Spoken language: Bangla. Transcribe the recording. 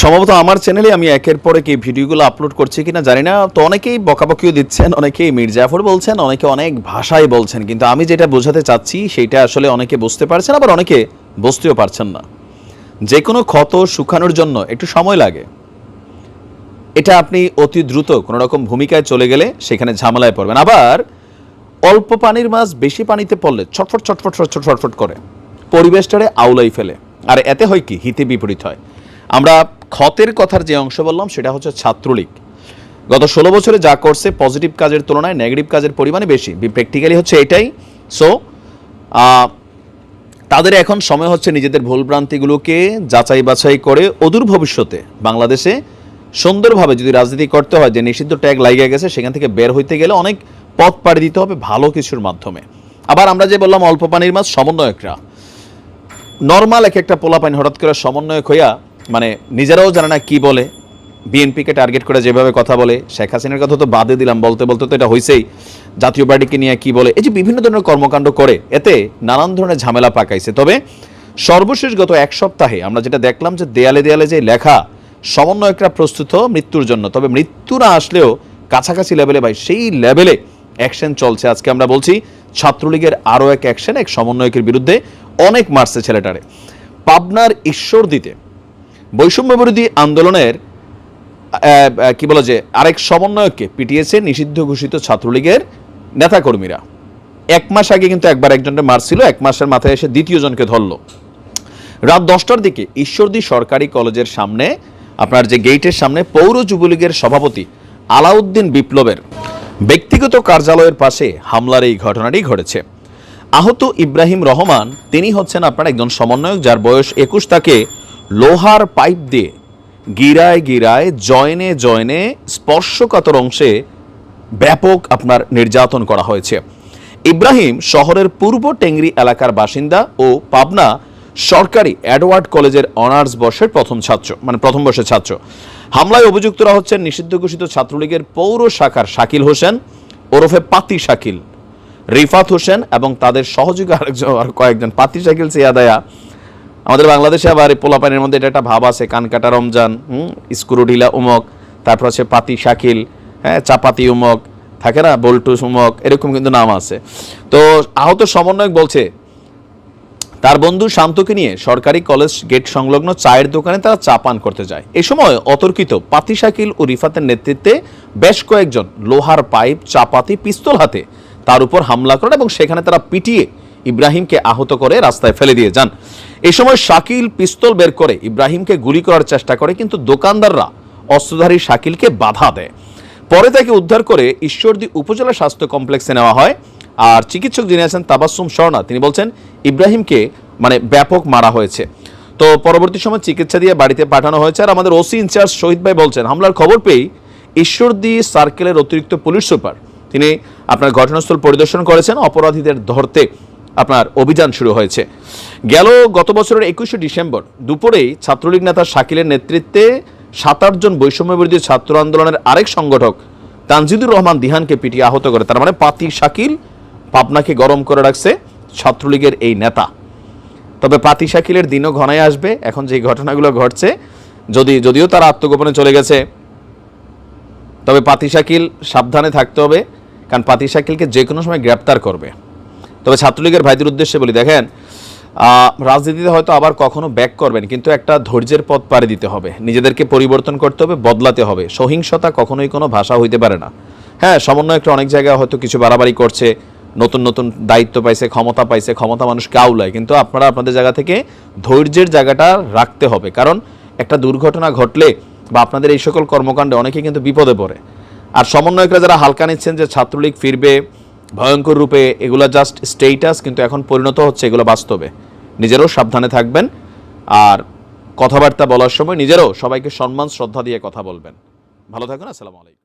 সম্ভবত আমার চ্যানেলে আমি একের পর এক ভিডিওগুলো আপলোড করছি কিনা জানি না। তো অনেকেই বকাবকিও দিচ্ছেন, অনেকেই মির্জাফর বলছেন, অনেকে অনেক ভাষায় বলছেন। কিন্তু আমি যেটা বোঝাতে চাচ্ছি সেটা আসলে অনেকে বুঝতে পারছেন, আবার অনেকে বুঝতেও পারছেন না। যে কোনো ক্ষত শুকানোর জন্য একটু সময় লাগে। এটা আপনি অতি দ্রুত কোনো রকম ভূমিকায় চলে গেলে সেখানে ঝামেলায় পড়বেন। আবার অল্প পানির মাছ বেশি পানিতে পড়লে ছটফট ছটফট ছটফট ছটফট করে। পরিবেশটারে আউলাই ফেলে। আর এতে হয় কি? হিতে বিপরীত হয়। আমরা ক্ষতের কথার যে অংশ বললাম, সেটা হচ্ছে ছাত্রলীগ। গত ষোলো বছরে যা করছে, পজিটিভ কাজের তুলনায় নেগেটিভ কাজের পরিমাণে বেশি। প্র্যাকটিক্যালি হচ্ছে এটাই। সো তাদের এখন সময় হচ্ছে নিজেদের ভুলভ্রান্তিগুলোকে যাচাই বাছাই করে অদূর ভবিষ্যতে বাংলাদেশে সুন্দরভাবে যদি রাজনীতি করতে হয়, যে নিষিদ্ধ ট্যাগ লাগিয়ে গেছে, সেখান থেকে বের হইতে গেলে অনেক পথ পাড়ি দিতে হবে ভালো কিছুর মাধ্যমে। আবার আমরা যে বললাম, অল্প পানির মাছ, সমন্বয়করা। নর্মাল এক একটা পোলা পানি হঠাৎ করে সমন্বয়ক হইয়া মানে নিজেরাও জানে না কি বলে। বিএনপিকে টার্গেট করে যেভাবে কথা বলে। শেখ হাসিনার কথা তো বাদে দিলাম, বলতে বলতে তো এটা হয়েছেই জাতীয় পার্টিকে নিয়ে কি বলে? এই যে বিভিন্ন ধরনের কর্মকাণ্ড করে, এতে নানান ধরনের ঝামেলা পাকাইছে। তবে সর্বশেষ গত এক সপ্তাহে আমরা যেটা দেখলাম যে দেয়ালে দেয়ালে যে লেখা, সমন্বয়করা প্রস্তুত মৃত্যুর জন্য। তবে মৃত্যু না আসলেও কাছাকাছি লেভেলে ভাই সেই লেভেলে অ্যাকশন চলছে। আজকে আমরা বলছি ছাত্রলীগের আরও এক অ্যাকশন এক সমন্বয়কের বিরুদ্ধে অনেক মারছে ছেলেটারে। পাবনার ঈশ্বর দিতে বৈষম্য বিরোধী আন্দোলনের কি বলা যে, আরেক সমন্বয়ককে পিটিয়েছে নিষিদ্ধ ঘোষিত ছাত্রলীগের নেতাকর্মীরা। এক মাস আগে কিন্তু একবার একজনকে মারছিল, এক মাসের মাথায় এসে দ্বিতীয় জনকে ধরলো। রাত দশটার দিকে ঈশ্বরদী সরকারি কলেজের সামনে, আপনার যে গেটের সামনে পৌর যুবলীগের সভাপতি আলাউদ্দিন বিপ্লবের ব্যক্তিগত কার্যালয়ের পাশে হামলার এই ঘটনাটি ঘটেছে। আহত ইব্রাহিম রহমান, তিনি হচ্ছেন আপনার একজন সমন্বয়ক যার বয়স একুশ, তাকে লোহার পাইপ দিয়ে গিরায় গিরায়, জয়নে জয়নে স্পর্শকাতর অংশে ব্যাপক আপনার নির্যাতন করা হয়েছে। ইব্রাহিম শহরের পূর্ব টেংরি এলাকার বাসিন্দা ও পাবনা সরকারি অ্যাডওয়ার্ড কলেজের অনার্স বর্ষের প্রথম ছাত্র মানে প্রথম বর্ষের ছাত্র। হামলায় অভিযুক্তরা হচ্ছেন নিষিদ্ধ ঘোষিত ছাত্রলীগের পৌর শাখার শাকিল হোসেন, ওরফে পাতি শাকিল। রিফাত হোসেন এবং তাদের সহযোগী আরেকজন, আর কয়েকজন পাতি শাকিল সিয়াদায়া আমাদের বাংলাদেশে আবার এই পোলাপানের মধ্যে এটা একটা ভাব আছে কানকাটা রমজান, হুম, স্ক্রুডিলা উমক, তারপর আছে পাতি শাকিল হ্যাঁ চাপাতি উমক, থাকে না, বল্টুস উমক, এরকম কিন্তু নাম আছে। তো আহত সমন্বয়ক বলছে, তার বন্ধু শান্তকে নিয়ে সরকারি কলেজ গেট সংলগ্ন চায়ের দোকানে তারা চা পান করতে যায়। এ সময় অতর্কিত পাতি শাকিল ও রিফাতের নেতৃত্বে বেশ কয়েকজন লোহার পাইপ, চাপাতি, পিস্তল হাতে তার উপর হামলা করেন এবং সেখানে তারা পিটিয়ে ইব্রাহিমকে আহত করে রাস্তায় ফেলে দিয়ে যান। এ সময় শাকিল পিস্তল বের করে ইব্রাহিমকে গুলি করার চেষ্টা করে, কিন্তু দোকানদাররা অস্ত্রধারী শাকিলকে বাধা দেয়। পরে তাকে উদ্ধার করে ঈশ্বরদী উপজেলা স্বাস্থ্য কমপ্লেক্সে নেওয়া হয়। আর চিকিৎসক যিনি আছেন তাবাসুম স্বর্ণা তিনি বলছেন, ইব্রাহিমকে মানে ব্যাপক মারা হয়েছে। তো পরবর্তী সময় চিকিৎসা দিয়ে বাড়িতে পাঠানো হয়েছে। আর আমাদের ওসি ইনচার্জ শহীদ ভাই বলছেন, হামলার খবর পেয়েই ঈশ্বরদী সার্কেলের অতিরিক্ত পুলিশ সুপার, তিনি আপনার ঘটনাস্থল পরিদর্শন করেছেন। অপরাধীদের ধরতে আপনার অভিযান শুরু হয়েছে। গেল গত বছরের একুশে ডিসেম্বর দুপুরেই ছাত্রলীগ নেতা শাকিলের নেতৃত্বে সাত আটজন বৈষম্য বিরোধী ছাত্র আন্দোলনের আরেক সংগঠক তানজিদুর রহমান দিহানকে পিটিয়ে আহত করে। তার মানে পাতি শাকিল পাবনাকে গরম করে রাখছে ছাত্রলীগের এই নেতা। তবে পাতি শাকিলের দিনও ঘনায় আসবে। এখন যে ঘটনাগুলো ঘটছে, যদি যদিও তারা আত্মগোপনে চলে গেছে, তবে পাতি শাকিল সাবধানে থাকতে হবে। কারণ পাতি শাকিলকে যে কোনো সময় গ্রেপ্তার করবে। তবে ছাত্রলীগের ভাইদের উদ্দেশ্যে বলি, দেখেন রাজনীতিতে হয়তো আবার কখনো ব্যাক করবেন, কিন্তু একটা ধৈর্যের পথ পাড়ি দিতে হবে। নিজেদেরকে পরিবর্তন করতে হবে, বদলাতে হবে। সহিংসতা কখনোই কোনো ভাষা হইতে পারে না। হ্যাঁ সমন্বয়কটা অনেক জায়গায় হয়তো কিছু বাড়াবাড়ি করছে, নতুন নতুন দায়িত্ব পাইছে, ক্ষমতা পাইছে, ক্ষমতা মানুষকে আউলায় কিন্তু আপনারা আপনাদের জায়গা থেকে ধৈর্যের জায়গাটা রাখতে হবে। কারণ একটা দুর্ঘটনা ঘটলে বা আপনাদের এই সকল কর্মকাণ্ডে অনেকে কিন্তু বিপদে পড়ে। আর সমন্বয়করা যারা হালকা নিচ্ছেন যে ছাত্রলীগ ফিরবে ভয়ঙ্কর রূপে, এগুলো জাস্ট স্টেটাস কিন্তু এখন পরিণত হচ্ছে এগুলো বাস্তবে। নিজেরও সাবধানে থাকবেন আর কথাবার্তা বলার সময় নিজেরও সবাইকে সম্মান, শ্রদ্ধা দিয়ে কথা বলবেন। ভালো থাকুন, আসসালামু আলাইকুম।